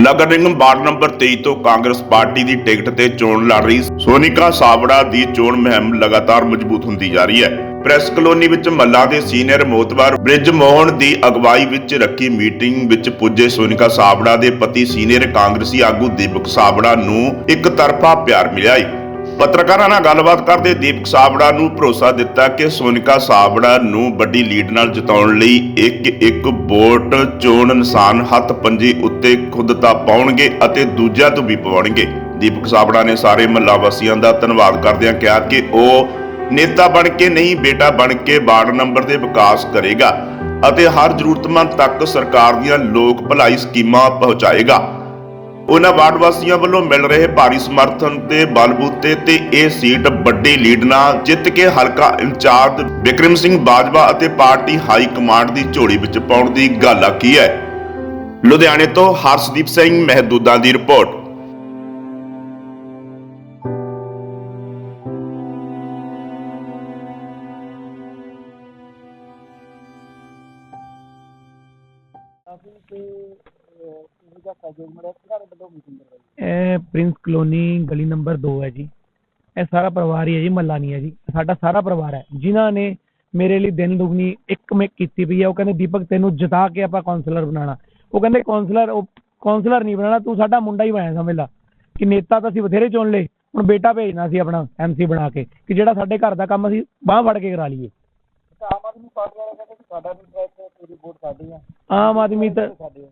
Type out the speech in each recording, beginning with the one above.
Nagar Nigam ward number 23 ਤੋਂ Congress party ਦੀ ticket ਤੇ ਚੋਣ ਲੜ ਰਹੀ ਸੋਨਿਕਾ ਸਾਵੜਾ ਦੀ ਚੋਣ ਮੁਹਿੰਮ ਲਗਾਤਾਰ ਮਜ਼ਬੂਤ ਹੁੰਦੀ ਜਾ ਰਹੀ ਹੈ। ਪ੍ਰੈਸ ਕਲੋਨੀ ਵਿੱਚ ਮੱਲਾ ਦੇ ਸੀਨੀਅਰ ਮੋਤਬਾਰ ਬ੍ਰਿਜ ਮੋਹਨ ਦੀ ਅਗਵਾਈ ਵਿੱਚ ਰੱਖੀ ਮੀਟਿੰਗ ਵਿੱਚ ਪੁੱਜੇ ਸੋਨਿਕਾ ਸਾਵੜਾ ਦੇ ਪਤੀ ਸੀਨੀਅਰ ਕਾਂਗਰਸੀ ਆਗੂ ਦੀਪਕ ਸਾਵੜਾ ਨੂੰ ਇੱਕ ਤਰਫਾ ਪਿਆਰ ਮਿਲਿਆ ਈ ਪੱਤਰਕਾਰਾਂ ਨਾਲ ਗੱਲਬਾਤ ਕਰਦੇ ਦੀਪਕ ਸਾਬੜਾ ਨੂੰ ਭਰੋਸਾ ਦਿੱਤਾ ਕਿ ਸੋਨਿਕਾ ਸਾਬੜਾ ਨੂੰ ਵੱਡੀ ਲੀਡ ਨਾਲ ਜਿਤਾਉਣ ਲਈ ਇੱਕ ਇੱਕ ਵੋਟ ਚੋਣ ਨਿਸ਼ਾਨ ਹੱਥ ਪੰਜੀ ਉੱਤੇ ਖੁਦ ਤਾਂ ਪਾਉਣਗੇ ਅਤੇ ਦੂਜਿਆਂ ਤੋਂ ਵੀ ਪਵਾਉਣਗੇ। ਦੀਪਕ ਸਾਬੜਾ ਨੇ ਸਾਰੇ ਮਹੱਲਾ ਵਾਸੀਆਂ ਦਾ ਧੰਨਵਾਦ ਕਰਦਿਆਂ ਕਿਹਾ ਕਿ ਉਹ ਨੇਤਾ ਬਣ ਕੇ ਨਹੀਂ, ਬੇਟਾ ਬਣ ਕੇ ਵਾਰਡ ਨੰਬਰ ਦੇ ਵਿਕਾਸ ਕਰੇਗਾ ਅਤੇ ਹਰ ਜ਼ਰੂਰਤਮੰਦ ਤੱਕ ਸਰਕਾਰ ਦੀਆਂ ਲੋਕ ਭਲਾਈ ਸਕੀਮਾਂ ਪਹੁੰਚਾਏਗਾ। ਉਹਨਾਂ ਵਾਰਡ ਵਾਸੀਆਂ ਵੱਲੋਂ ਮਿਲ ਰਹੇ ਭਾਰੀ ਸਮਰਥਨ ਤੇ ਬਲਬੂਤੇ ਤੇ ਇਹ ਸੀਟ ਵੱਡੀ ਲੀਡ ਨਾਲ ਜਿੱਤ ਕੇ ਹਲਕਾ ਇੰਚਾਰਜ ਵਿਕਰਮ ਸਿੰਘ ਬਾਜਵਾ ਅਤੇ ਪਾਰਟੀ ਹਾਈ ਕਮਾਂਡ ਦੀ ਝੋਲੀ ਵਿੱਚ ਪਾਉਣ ਦੀ ਗੱਲ ਆਖੀ ਹੈ। ਲੁਧਿਆਣੇ ਤੋਂ ਹਰਸ਼ਦੀਪ ਸਿੰਘ ਮਹਿਦੂਦਾਂ ਦੀ ਰਿਪੋਰਟ। ਇਹ ਪ੍ਰਿੰਸ ਕਲੋਨੀ ਗਲੀ ਨੰਬਰ 2 ਹੈ ਜੀ। ਇਹ ਸਾਰਾ ਪਰਿਵਾਰ ਹੀ ਹੈ ਜੀ ਮੱਲਾ ਨਹੀਂ ਹੈ ਜੀ। ਸਾਡਾ ਸਾਰਾ ਪਰਿਵਾਰ ਹੈ। ਜਿਨ੍ਹਾਂ ਨੇ ਮੇਰੇ ਲਈ ਦਿਨ ਦੁਗਣੀ ਇੱਕ ਮਿਕ ਕੀਤੀ ਪਈ ਹੈ, ਉਹ ਕਹਿੰਦੇ, ਦੀਪਕ, ਤੈਨੂੰ ਜਿਤਾ ਕੇ ਆਪਾਂ ਕਾਉਂਸਲਰ ਬਣਾਉਣਾ। ਉਹ ਕਹਿੰਦੇ ਕਾਉਂਸਲਰ ਉਹ ਕਾਉਂਸਲਰ ਨਹੀਂ ਬਣਾਉਣਾ, ਤੂੰ ਸਾਡਾ ਮੁੰਡਾ ਹੀ ਬਣਾਇਆ ਸਮਝ ਲਾ। ਕਿ ਨੇਤਾ ਤਾਂ ਅਸੀਂ ਬਥੇਰੇ ਚੁਣ ਲਏ, ਹੁਣ ਬੇਟਾ ਭੇਜਣਾ ਸੀ ਆਪਣਾ ਐਮਸੀ ਬਣਾ ਕੇ, ਕਿ ਜਿਹੜਾ ਸਾਡੇ ਘਰ ਦਾ ਕੰਮ ਅਸੀਂ ਬਾਂਹ ਫੜ ਕੇ ਕਰਾ ਲਈਏ। ਆਮ ਆਦਮੀ ਤਾਂ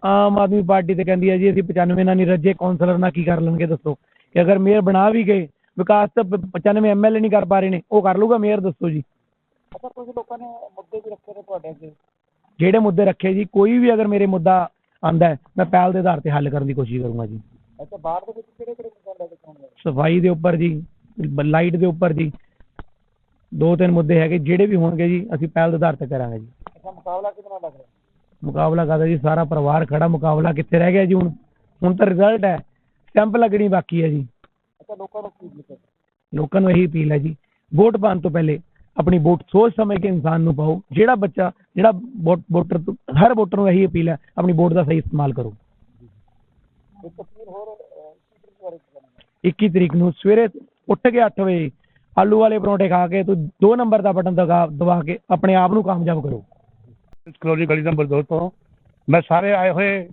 ਆਮ ਆਦਮੀ ਪਾਰਟੀ ਤੇ ਕਹਿੰਦੀ ਹੈ ਜੀ ਅਸੀਂ 95 ਨਾਲ ਨਹੀਂ ਰੱਜੇ ਕਾਉਂਸਲਰ ਨਾਲ ਕੀ ਕਰ ਲੈਣਗੇ ਦੱਸੋ? ਕਿ ਅਗਰ ਮੇਅਰ ਬਣਾ ਵੀ ਗਏ ਵਿਕਾਸ ਤਾਂ ਪ- 95 ਐਮਐਲਏ ਨਹੀਂ ਕਰ ਪਾ ਰਹੇ ਨੇ ਉਹ ਕਰ ਲੂਗਾ ਮੇਅਰ ਦੱਸੋ ਜੀ। ਅੱਛਾ ਕੁਝ ਲੋਕਾਂ ਨੇ ਮੁੱਦੇ ਵੀ ਰੱਖੇ ਨੇ ਤੁਹਾਡੇ ਅੱਗੇ। ਜਿਹੜੇ ਮੁੱਦੇ ਰੱਖੇ ਜੀ ਕੋਈ ਵੀ ਅਗਰ ਮੇਰੇ ਮੁੱਦਾ ਆਂਦਾ ਹੈ ਮੈਂ ਪਹਿਲ ਦੇ ਆਧਾਰ ਤੇ ਹੱਲ ਕਰਨ ਦੀ ਕੋਸ਼ਿਸ਼ ਕਰੂੰਗਾ ਜੀ। ਅੱਛਾ ਬਾਹਰ ਦੇ ਵਿੱਚ ਕਿਹੜੇ ਕਿਹੜੇ ਮੁੱਦੇ ਲੈ ਕੇ ਆਉਣਗੇ ਸਫ਼ਾਈ ਦੇ ਉੱਪਰ ਜੀ ਲਾਈਟ ਦੇ ਉੱਪਰ ਜੀ ਦੋ ਤਿੰਨ ਮੁੱਦੇ ਹੈਗੇ ਜਿਹੜੇ ਵੀ ਹੋਣਗੇ ਜੀ ਅਸੀਂ ਪਹਿਲ ਦੇ ਆਧਾਰ ਤੇ ਕਰਾਂਗੇ ਜੀ। ਅੱਛਾ ਮੁਕਾਬਲਾ ਕਿਹਦੇ ਨਾਲ ਲੱਗ ਰਿਹਾ? ਮੁਕਾਬਲਾ ਕਰਦਾ ਜੀ? ਸਾਰਾ ਪਰਿਵਾਰ ਖੜਾ ਮੁਕਾਬਲਾ ਕਿੱਥੇ ਰਹਿ ਗਿਆ ਜੀ ਹੁਣ? ਹੁਣ ਤਾਂ ਰਿਜ਼ਲਟ ਹੈ ਸਟੈਂਪ ਲੱਗਣੀ ਬਾਕੀ ਹੈ ਜੀ। ਅੱਛਾ ਲੋਕਾਂ ਨੂੰ ਕੀ ਲਿਖੇ ਲੋਕਾਂ ਨੂੰ ਇਹੀ ਅਪੀਲ ਹੈ ਜੀ ਵੋਟ ਪਾਉਣ ਤੋਂ ਪਹਿਲੇ ਆਪਣੀ ਵੋਟ ਸੋਚ ਸਮਝ ਕੇ ਇਨਸਾਨ ਨੂੰ ਪਾਓ। ਜਿਹੜਾ ਬੱਚਾ ਜਿਹੜਾ ਵੋਟ ਵੋਟਰ ਹਰ ਵੋਟਰ ਨੂੰ ਇਹੀ ਅਪੀਲ ਹੈ ਆਪਣੀ ਵੋਟ ਦਾ ਸਹੀ ਇਸਤੇਮਾਲ ਕਰੋ। ਇੱਕ ਤਸਵੀਰ ਹੋਰ ਅਹ, ਕੀ ਤਰੀਕੇ ਬਾਰੇ ਕਰਨਾ 21 ਤਰੀਕ ਨੂੰ ਸਵੇਰੇ ਉੱਠ ਕੇ 8 ਵਜੇ ਆਲੂ ਵਾਲੇ ਪਰੌਂਠੇ ਖਾ ਕੇ ਤੂੰ 2 ਨੰਬਰ ਦਾ ਬਟਨ ਦਬਾ ਦਬਾ ਕੇ ਆਪਣੇ ਆਪ ਨੂੰ ਕਾਮਯਾਬ ਕਰੋ। ਕਲੋਨੀ ਗਲੀ ਨੰਬਰ 2 ਤੋਂ। ਮੈਂ ਸਾਰੇ ਆਏ ਹੋਏ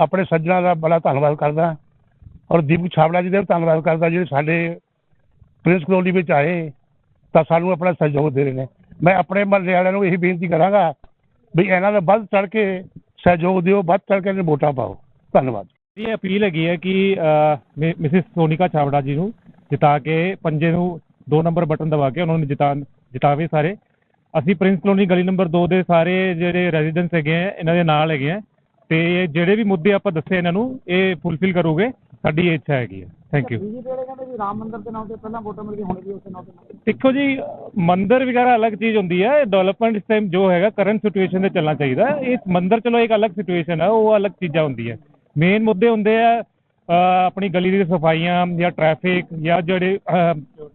ਆਪਣੇ ਸੱਜਣਾ ਦਾ ਬੜਾ ਧੰਨਵਾਦ ਕਰਦਾ। ਔਰ ਦੀਪਕ ਛਾਬੜਾ ਜੀ ਦਾ ਧੰਨਵਾਦ ਕਰਦਾ ਜਿਹੜੇ ਸਾਡੇ ਪ੍ਰਿੰਸ ਕਲੋਨੀ ਵਿੱਚ ਆਏ ਤਾਂ ਸਾਨੂੰ ਆਪਣਾ ਸਹਿਯੋਗ ਦੇ ਰਹੇ ਨੇ। ਮੈਂ ਆਪਣੇ ਮਹੱਲੇ ਵਾਲਿਆਂ ਨੂੰ ਇਹੀ ਬੇਨਤੀ ਕਰਾਂਗਾ ਵੀ ਇਹਨਾਂ ਦਾ ਵੱਧ ਚੜ ਕੇ ਸਹਿਯੋਗ ਦਿਓ ਵੱਧ ਚੜ ਕੇ ਇਹਨਾਂ ਨੂੰ ਵੋਟਾਂ ਪਾਓ। ਧੰਨਵਾਦ। ਇਹ ਅਪੀਲ ਹੈਗੀ ਹੈ ਕਿ ਮਿਸਿਸ ਸੋਨੀਕਾ ਛਾਵੜਾ ਜੀ ਨੂੰ ਜਿਤਾ ਕੇ ਪੰਜੇ ਨੂੰ ਦੋ ਨੰਬਰ ਬਟਨ ਦਬਾ ਕੇ ਉਹਨਾਂ ਨੂੰ ਜਿਤਾ ਜਿਤਾਵੇ ਸਾਰੇ। ਅਸੀਂ ਪ੍ਰਿੰਸ ਕਲੋਨੀ ਗਲੀ ਨੰਬਰ 2 ਦੇ ਸਾਰੇ ਜਿਹੜੇ ਰੈਜ਼ੀਡੈਂਟਸ ਹੈਗੇ ਆ ਇਹਨਾਂ ਦੇ ਨਾਲ ਹੈਗੇ ਆ। ਤੇ ਜਿਹੜੇ ਵੀ ਮੁੱਦੇ ਆਪਾਂ ਦੱਸੇ ਇਹਨਾਂ ਨੂੰ ਇਹ ਫੁੱਲਫਿਲ ਕਰੋਗੇ। ਸਾਡੀ ਇਹ ਇੱਛਾ ਹੈਗੀ ਹੈ ਥੈਂਕ ਯੂ ਬੀਜੇਪੀ ਵਾਲੇ ਕਹਿੰਦੇ ਵੀ ਰਾਮ ਮੰਦਿਰ ਦੇ ਨਾਮ ਤੇ ਪਹਿਲਾਂ ਵੋਟਾਂ ਮਿਲ ਗਈ ਹੁਣ ਵੀ ਉਸੇ ਨਾਮ ਤੇ ਦੇਖੋ ਜੀ ਮੰਦਰ ਵਗੈਰਾ ਅਲੱਗ ਚੀਜ਼ ਹੁੰਦੀ ਹੈ ਡਿਵੈਲਪਮੈਂਟ ਇਸ ਟਾਈਮ ਜੋ ਹੈਗਾ ਕਰੰਟ ਸਿਚੁਏਸ਼ਨ ਤੇ ਚੱਲਣਾ ਚਾਹੀਦਾ। ਹੈ। ਇਹ ਮੰਦਰ ਚਲੋ ਇੱਕ ਅਲੱਗ ਸਿਚੁਏਸ਼ਨ ਹੈ ਉਹ ਅਲੱਗ ਚੀਜ਼ਾਂ ਹੁੰਦੀਆਂ। ਮੇਨ ਮੁੱਦੇ ਹੁੰਦੇ ਆ ਆਪਣੀ ਗਲੀ ਦੀ ਸਫਾਈਆਂ ਜਾਂ ਟ੍ਰੈਫਿਕ ਜਾਂ ਜਿਹੜੇ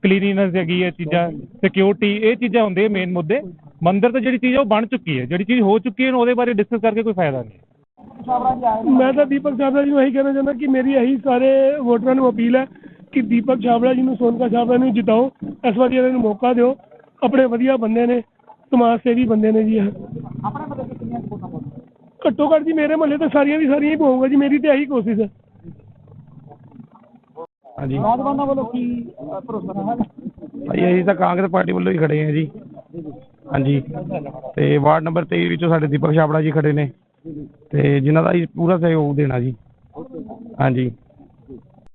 ਕਲੀਨਿਨੈਸ ਹੈਗੀ ਹੈ ਚੀਜ਼ਾਂ ਸਿਕਿਉਰਿਟੀ ਇਹ ਚੀਜ਼ਾਂ ਹੁੰਦੇ ਮੇਨ ਮੁੱਦੇ। ਮੰਦਰ ਤਾਂ ਜਿਹੜੀ ਚੀਜ਼ ਉਹ ਬਣ ਚੁੱਕੀ ਹੈ ਜਿਹੜੀ ਚੀਜ਼ ਹੋ ਚੁੱਕੀ ਹੈ ਉਹਦੇ ਬਾਰੇ ਡਿਸਕਸ ਕਰਕੇ ਕੋਈ ਫਾਇਦਾ ਨਹੀਂ। ਮੈਂ ਤਾਂ ਦੀਪਕ ਛਾਬੜਾ ਜੀ ਨੂੰ ਇਹੀ ਕਹਿਣਾ ਚਾਹੁੰਦਾ ਕਿ ਮੇਰੀ ਇਹੀ ਸਾਰੇ ਵੋਟਰਾਂ ਨੂੰ ਅਪੀਲ ਹੈ ਕਿ ਦੀਪਕ ਛਾਬੜਾ ਜੀ ਨੂੰ ਸੋਨਕਾ ਛਾਬੜਾ ਨੂੰ ਜਿਤਾਓ। ਇਸ ਵਾਰੀ ਇਹਨਾਂ ਨੂੰ ਮੌਕਾ ਦਿਓ। ਆਪਣੇ ਵਧੀਆ ਬੰਦੇ ਨੇ ਸਮਾਜ ਸੇਵੀ ਬੰਦੇ ਨੇ ਜੀ ਇਹ। ਆਪਣੇ ਮਤਲਬ ਕਿ ਕਿੰਨੀਆਂ ਕੁ ਵੋਟਾਂ ਪਾਉਂਦੇ ਘੱਟੋ ਘੱਟ ਜੀ ਮੇਰੇ ਮਹੱਲੇ ਤਾਂ ਸਾਰੀਆਂ ਦੀ ਸਾਰੀਆਂ ਹੀ ਪਾਊਂਗਾ ਜੀ। ਮੇਰੀ ਤੇ ਇਹੀ ਕੋਸ਼ਿਸ਼ ਹੈ। ਹਾਂਜੀ। ਨੌਜਵਾਨਾਂ ਵੱਲੋਂ ਕੀ ਅਹ, ਭਰੋਸਾ ਹੈ ਭਾਈ ਅਸੀਂ ਤਾਂ ਕਾਂਗਰਸ ਪਾਰਟੀ ਵੱਲੋਂ ਹੀ ਖੜੇ ਹਾਂ ਜੀ। ਹਾਂਜੀ। ਤੇ ਵਾਰਡ ਨੰਬਰ 23 ਵਿੱਚੋਂ ਸਾਡੇ ਦੀਪਕ ਛਾਬੜਾ ਜੀ ਖੜੇ ਨੇ। ਤੇ ਜਿਨ੍ਹਾਂ ਦਾ ਅਸੀਂ ਪੂਰਾ ਸਹਿਯੋਗ ਦੇਣਾ ਜੀ। ਹਾਂਜੀ।